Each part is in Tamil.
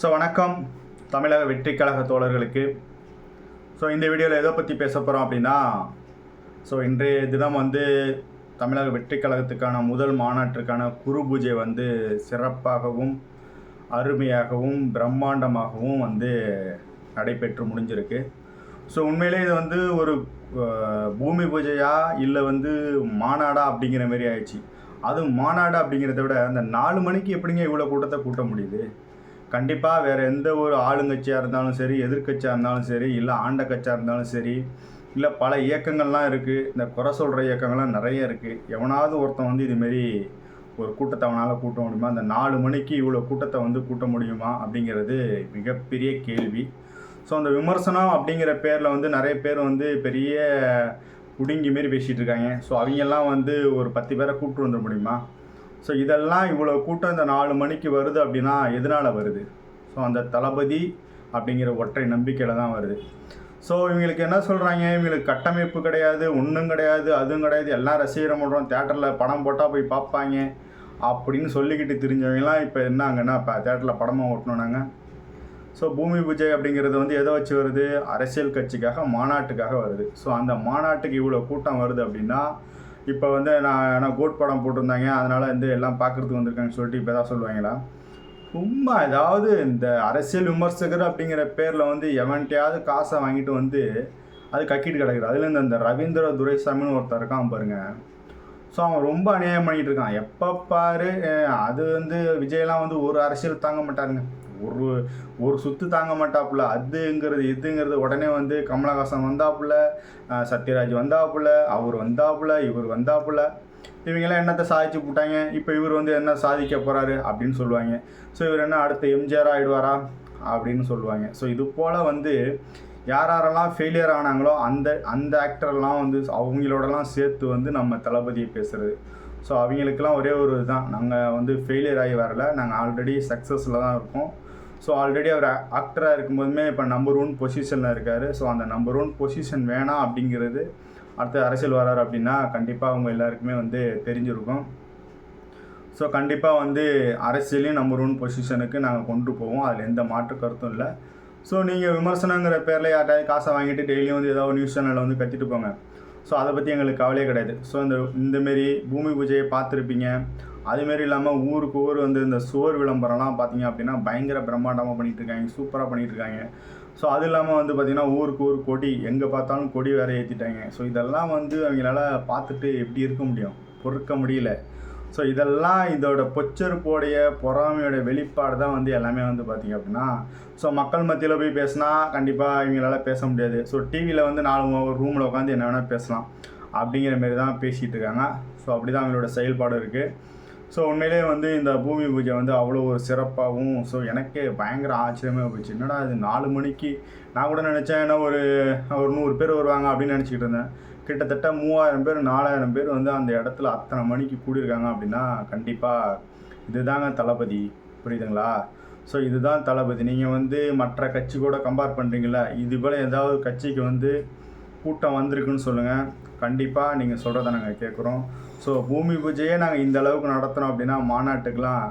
ஸோ வணக்கம். தமிழக வெற்றி கழக தோழர்களுக்கு. ஸோ இந்த வீடியோவில் எதை பற்றி பேச போகிறோம் அப்படின்னா ஸோ இன்றைய தினம் வந்து தமிழக வெற்றி கழகத்துக்கான முதல் மாநாட்டிற்கான குரு பூஜை வந்து சிறப்பாகவும் அருமையாகவும் பிரம்மாண்டமாகவும் வந்து நடைபெற்று முடிஞ்சிருக்கு. ஸோ உண்மையிலே இது வந்து ஒரு பூமி பூஜையா இல்லை வந்து மாநாடா அப்படிங்கிற மாதிரி ஆயிடுச்சு. அதுவும் மாநாடு அப்படிங்கிறத விட அந்த நாலு மணிக்கு எப்படிங்க இவ்வளோ கூட்டத்தை கூட்ட முடியுது? கண்டிப்பாக வேறு எந்த ஒரு ஆளுங்கட்சியாக இருந்தாலும் சரி எதிர்க்கட்சியாக இருந்தாலும் சரி இல்லை ஆண்ட கட்சியாக இருந்தாலும் சரி இல்லை பல இயக்கங்கள்லாம் இருக்குது இந்த குறை சொல்கிற இயக்கங்கள்லாம் நிறைய இருக்குது எவனாவது ஒருத்தன் வந்து இதுமாரி ஒரு கூட்டத்தை அவனால் கூட்ட முடியுமா? அந்த நாலு மணிக்கு இவ்வளோ கூட்டத்தை வந்து கூட்ட முடியுமா? அப்படிங்கிறது மிகப்பெரிய கேள்வி. ஸோ அந்த விமர்சனம் அப்படிங்கிற பேரில் வந்து நிறைய பேர் வந்து பெரிய குடுங்கி மாரி பேசிகிட்டு இருக்காங்க. ஸோ அவங்கெல்லாம் வந்து ஒரு பத்து பேரை கூப்பிட்டு வந்துட முடியுமா? ஸோ இதெல்லாம் இவ்வளோ கூட்டம் இந்த நாலு மணிக்கு வருது அப்படின்னா எதனால் வருது? ஸோ அந்த தளபதி அப்படிங்கிற ஒற்றை நம்பிக்கையில் தான் வருது. ஸோ இவங்களுக்கு என்ன சொல்கிறாங்க இவங்களுக்கு கட்டமைப்பு கிடையாது ஒன்றும் கிடையாது அதுவும் கிடையாது. எல்லாம் ரசிகரம் பண்ணுறோம் தேட்டரில் படம் போட்டால் போய் பார்ப்பாங்க அப்படின்னு சொல்லிக்கிட்டு தெரிஞ்சவங்கலாம் இப்போ என்னங்கன்னா இப்போ தேட்டரில் படமாக ஓட்டணும் நாங்கள் ஸோ பூமி பூஜை அப்படிங்கிறது வந்து எதை வச்சு வருது? அரசியல் கட்சிக்காக மாநாட்டுக்காக வருது. ஸோ அந்த மாநாட்டுக்கு இவ்வளோ கூட்டம் வருது அப்படின்னா இப்போ வந்து நான் ஆனால் கோட் படம் போட்டிருந்தாங்க அதனால் வந்து எல்லாம் பார்க்குறதுக்கு வந்திருக்காங்கன்னு சொல்லிட்டு இப்போ தான் சொல்லுவாங்களா? சும்மா ஏதாவது இந்த அரசியல் விமர்சகர் அப்படிங்கிற பேரில் வந்து எவன்ட்டையாவது காசை வாங்கிட்டு வந்து அது கக்கிட்டு கிடக்குது. அதுலேருந்து இந்த ரவீந்திர துரைசாமின்னு ஒருத்தர் இருக்கான் பாருங்க. ஸோ அவன் ரொம்ப அநியாயம் பண்ணிகிட்டு இருக்கான். எப்போ பாரு அது வந்து விஜயெல்லாம் வந்து ஒரு அரசியல் தாங்க மாட்டாருங்க. ஒரு ஒரு சுத்து தாங்க மாட்டாப்புல. அதுங்கிறது இதுங்கிறது உடனே வந்து கமலஹாசன் வந்தாப்புல சத்யராஜ் வந்தாப்புல அவர் வந்தாப்புல இவர் வந்தாப்புல. இவங்கெல்லாம் என்னத்தை சாதிச்சு போட்டாங்க? இப்போ இவர் வந்து என்ன சாதிக்க போகிறாரு அப்படின்னு சொல்லுவாங்க. ஸோ இவர் என்ன அடுத்த எம்ஜிஆர் ஆகிடுவாரா அப்படின்னு சொல்லுவாங்க. ஸோ இது போல் வந்து யார் யாரெல்லாம் ஃபெயிலியர் ஆனாங்களோ அந்த அந்த ஆக்டர்லாம் வந்து அவங்களோடலாம் சேர்த்து வந்து நம்ம தளபதியை பேசுகிறது ஸோ அவங்களுக்கெல்லாம் ஒரே ஒரு இதுதான். நாங்கள் வந்து ஃபெயிலியர் ஆகி வரல. நாங்கள் ஆல்ரெடி சக்ஸஸில் தான் இருக்கோம். ஸோ ஆல்ரெடி அவர் ஆக்டராக இருக்கும்போதுமே இப்போ நம்பர் ஒன் பொசிஷனில் இருக்கார். ஸோ அந்த நம்பர் ஒன் பொசிஷன் வேணாம் அப்படிங்கிறது அடுத்து அரசியல் வராரு அப்படின்னா கண்டிப்பாக அவங்க எல்லாருக்குமே வந்து தெரிஞ்சிருக்கும். ஸோ கண்டிப்பாக வந்து அரசியலையும் நம்பர் ஒன் பொசிஷனுக்கு நாங்கள் கொண்டு போவோம். அதில் எந்த மாற்று கருத்தும் இல்லை. ஸோ நீங்கள் விமர்சனங்கிற பேரில் யார்ட்டாவது காசை வாங்கிட்டு டெய்லியும் வந்து ஏதாவது நியூஸ் சேனலில் வந்து கத்திட்டு போங்க. ஸோ அதை பற்றி எங்களுக்கு கவலையே கிடையாது. ஸோ இந்த இந்தமாரி பூமி பூஜையை பார்த்துருப்பீங்க. அதுமாரி இல்லாமல் ஊருக்கு ஊர் வந்து இந்த சுவர் விளம்பரம்லாம் பார்த்தீங்க அப்படின்னா பயங்கர பிரம்மாண்டமாக பண்ணிகிட்ருக்காங்க இருக்காங்க சூப்பராக பண்ணிகிட்டு இருக்காங்க ஸோ அது இல்லாமல் வந்து பார்த்திங்கன்னா ஊருக்கு ஊர் கொடி எங்கே பார்த்தாலும் கொடி வேறு ஏற்றிட்டாங்க ஸோ இதெல்லாம் வந்து அவங்களால பார்த்துட்டு எப்படி இருக்க முடியும்? பொறுக்க முடியல. ஸோ இதெல்லாம் இதோட பொச்சருப்போடைய பொறாமையோட வெளிப்பாடு தான் வந்து எல்லாமே வந்து பார்த்திங்க அப்படின்னா ஸோ மக்கள் மத்தியில் போய் பேசினா கண்டிப்பாக இவங்களால பேச முடியாது. ஸோ டிவியில் வந்து நாலு ரூமில் உட்காந்து என்ன வேணால் பேசலாம். அப்படிங்கிற மாரி தான் பேசிகிட்டு இருக்காங்க. ஸோ அப்படி தான் அவங்களோட செயல்பாடு இருக்குது ஸோ உண்மையிலே வந்து இந்த பூமி பூஜை வந்து அவ்வளோ ஒரு சிறப்பாகவும் ஸோ எனக்கே பயங்கர ஆச்சரியமாக போச்சு. என்னடா இது நாலு மணிக்கு நான் கூட நினச்சேன் என்ன ஒரு ஒரு நூறு பேர் வருவாங்க அப்படின்னு நினச்சிக்கிட்டு இருந்தேன். கிட்டத்தட்ட மூவாயிரம் பேர் நாலாயிரம் பேர் வந்து அந்த இடத்துல அத்தனை மணிக்கு கூடியிருக்காங்க அப்படின்னா கண்டிப்பாக இதுதாங்க தளபதி. புரியுதுங்களா? ஸோ இதுதான் தளபதி. நீங்கள் வந்து மற்ற கட்சி கூட கம்பேர் பண்ணுறீங்களா இது போல் ஏதாவது கட்சிக்கு வந்து கூட்டம் வந்திருக்குன்னு சொல்லுங்கள் கண்டிப்பாக நீங்கள் சொல்கிறத நாங்கள் கேட்குறோம் ஸோ பூமி பூஜையே நாங்கள் இந்த அளவுக்கு நடத்தினோம் அப்படின்னா மாநாட்டுக்கெலாம்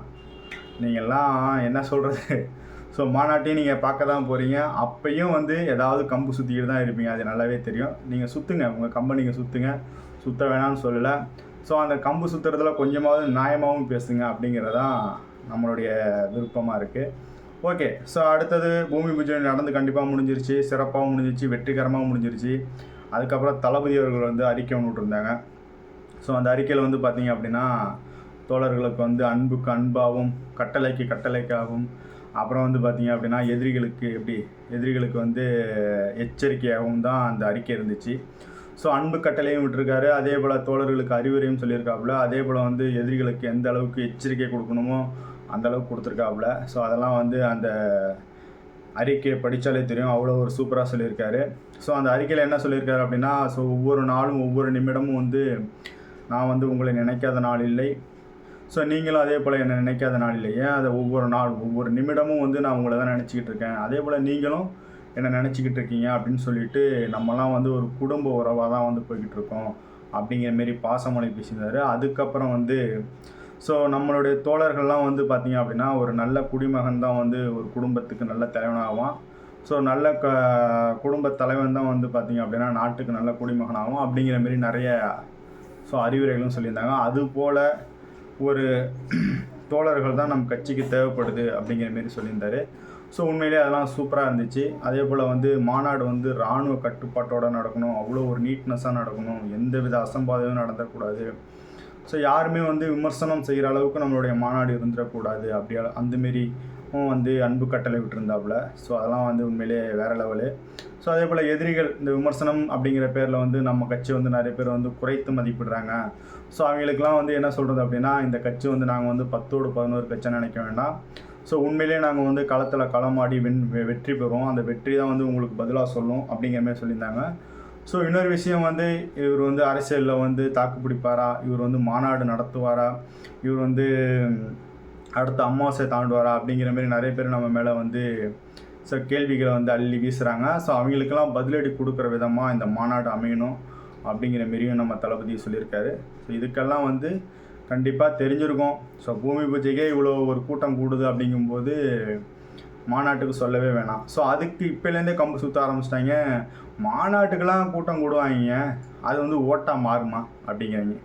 நீங்கள்லாம் என்ன சொல்கிறது ஸோ மாநாட்டையும் நீங்கள் பார்க்க தான் போகிறீங்க அப்பையும் வந்து ஏதாவது கம்பு சுற்றிக்கிட்டு தான் இருப்பீங்க. அது நல்லாவே தெரியும். நீங்கள் சுற்றுங்க உங்கள் கம்பை நீங்கள் சுற்றுங்க சுற்ற வேணாம்னு சொல்லலை. ஸோ அந்த கம்பு சுற்றுறதுல கொஞ்சமாவது நியாயமாகவும் பேசுங்க அப்படிங்கிறதான் நம்மளுடைய விருப்பமாக இருக்குது ஓகே ஸோ அடுத்தது பூமி பூஜை நடந்து கண்டிப்பாக முடிஞ்சிருச்சு. சிறப்பாகவும் முடிஞ்சிருச்சு. வெற்றிகரமாக முடிஞ்சிருச்சு. அதுக்கப்புறம் தளபதி அவர்கள் வந்து அறிக்கை ஒன்று விட்டுருந்தாங்க. ஸோ அந்த அறிக்கையில் வந்து பார்த்தீங்க அப்படின்னா தோழர்களுக்கு வந்து அன்புக்கு அன்பாகவும் கட்டளைக்கு கட்டளைக்காகவும் அப்புறம் வந்து பார்த்தீங்க அப்படின்னா எதிரிகளுக்கு எப்படி எதிரிகளுக்கு வந்து எச்சரிக்கையாகவும் தான் அந்த அறிக்கை இருந்துச்சு. ஸோ அன்பு கட்டளையும் விட்டுருக்காரு. அதே போல் தோழர்களுக்கு அறிவுரையும் சொல்லியிருக்காப்புல. அதே போல் வந்து எதிரிகளுக்கு எந்த அளவுக்கு எச்சரிக்கை கொடுக்கணுமோ அந்த அளவுக்கு கொடுத்துருக்காப்புல. ஸோ அதெல்லாம் வந்து அந்த அறிக்கையை படித்தாலே தெரியும். அவ்வளோ ஒரு சூப்பராக சொல்லியிருக்காரு. ஸோ அந்த அறிக்கையில் என்ன சொல்லியிருக்காரு அப்படின்னா ஸோ ஒவ்வொரு நாளும் ஒவ்வொரு நிமிடமும் வந்து நான் வந்து உங்களை நினைக்காத நாள் இல்லை. ஸோ நீங்களும் அதே போல் என்னை நினைக்காத நாள் இல்லை. ஏன்? அதை ஒவ்வொரு நாள் ஒவ்வொரு நிமிடமும் வந்து நான் உங்களை தான் நினச்சிக்கிட்டு இருக்கேன். அதே போல் நீங்களும் என்னை நினச்சிக்கிட்டு இருக்கீங்க அப்படின்னு சொல்லிட்டு நம்மலாம் வந்து ஒரு குடும்ப உறவாக தான் வந்து போய்கிட்டு இருக்கோம் அப்படிங்கிற மாரி பாசமொழி பேசியிருந்தாரு. அதுக்கப்புறம் வந்து ஸோ நம்மளுடைய தோழர்கள்லாம் வந்து பார்த்திங்க அப்படின்னா ஒரு நல்ல குடிமகன் தான் வந்து ஒரு குடும்பத்துக்கு நல்ல தலைவனாகுவான் ஸோ நல்ல க குடும்ப தலைவன் தான் வந்து பார்த்திங்க அப்படின்னா நாட்டுக்கு நல்ல குடிமகனாகும் அப்படிங்கிற மாரி நிறைய ஸோ அறிவுரைகளும் சொல்லியிருந்தாங்க. அதுபோல் ஒரு தோழர்கள் தான் நம் கட்சிக்கு தேவைப்படுது அப்படிங்கிற மாரி சொல்லியிருந்தாரு. ஸோ உண்மையிலே அதெல்லாம் சூப்பராக இருந்துச்சு. அதே போல் வந்து மாநாடு வந்து இராணுவ கட்டுப்பாட்டோட நடக்கணும். அவ்வளோ ஒரு நீட்னஸாக நடக்கணும். எந்த வித அசம்பாதமும் நடந்துடக்கூடாது ஸோ யாருமே வந்து விமர்சனம் செய்கிற அளவுக்கு நம்மளுடைய மாநாடு இருந்துடக்கூடாது அப்படியா அந்தமாரி வந்து அன்பு கட்டளை விட்டுருந்தாப்புல. ஸோ அதெல்லாம் வந்து உண்மையிலே வேறு லெவலு ஸோ அதே போல் எதிரிகள் இந்த விமர்சனம் அப்படிங்கிற பேரில் வந்து நம்ம கட்சி வந்து நிறைய பேர் வந்து குறைத்து மதிப்பிடுறாங்க. ஸோ அவங்களுக்குலாம் வந்து என்ன சொல்கிறது அப்படின்னா இந்த கட்சி வந்து நாங்கள் வந்து பத்தோடு பதினோரு கட்சின்னு நினைக்க வேண்டாம். ஸோ உண்மையிலே நாங்கள் வந்து களத்தில் களமாடி வென் வெ- வெற்றி பெறுவோம். அந்த வெற்றி தான் வந்து உங்களுக்கு பதிலாக சொல்லும் அப்படிங்கிற மாதிரி சொல்லியிருந்தாங்க. ஸோ இன்னொரு விஷயம் வந்து இவர் வந்து அரசியலில் வந்து தாக்கு பிடிப்பாரா? இவர் வந்து மாநாடு நடத்துவாரா? இவர் வந்து அடுத்த அமாவாசை தாண்டுவாரா அப்படிங்கிற மாதிரி நிறைய பேர் நம்ம மேலே வந்து ஸோ கேள்விகளை வந்து அள்ளி வீசுகிறாங்க ஸோ அவங்களுக்கெல்லாம் பதிலடி கொடுக்குற விதமாக இந்த மாநாடு அமையணும் அப்படிங்கிற மாரியும் நம்ம தளபதி சொல்லியிருக்காரு. ஸோ இதுக்கெல்லாம் வந்து கண்டிப்பாக தெரிஞ்சிருக்கும். ஸோ பூமி பூஜைக்கே இவ்வளோ ஒரு கூட்டம் கூடுது அப்படிங்கும்போது மாநாட்டுக்கு சொல்லவே வேணாம். ஸோ அதுக்கு இப்போலேருந்தே கம்பு சுற்ற ஆரம்பிச்சிட்டாங்க. மாநாட்டுக்கெல்லாம் கூட்டம் கூடுவாங்க. அது வந்து ஓட்டாக மாறுமா அப்படிங்கிறாங்க.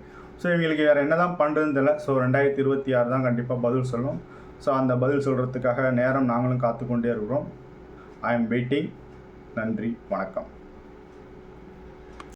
ஸோ இவங்களுக்கு வேறு என்ன தான் பண்ணுறதுன்னு தெரியல. ஸோ ரெண்டாயிரத்தி இருபத்தி ஆறு தான் கண்டிப்பாக பதில் சொல்லும் ஸோ அந்த பதில் சொல்கிறதுக்காக நேரம் நாங்களும் காத்துக்கொண்டே இருக்கிறோம். ஐ எம் வெயிட்டிங் நன்றி. வணக்கம்.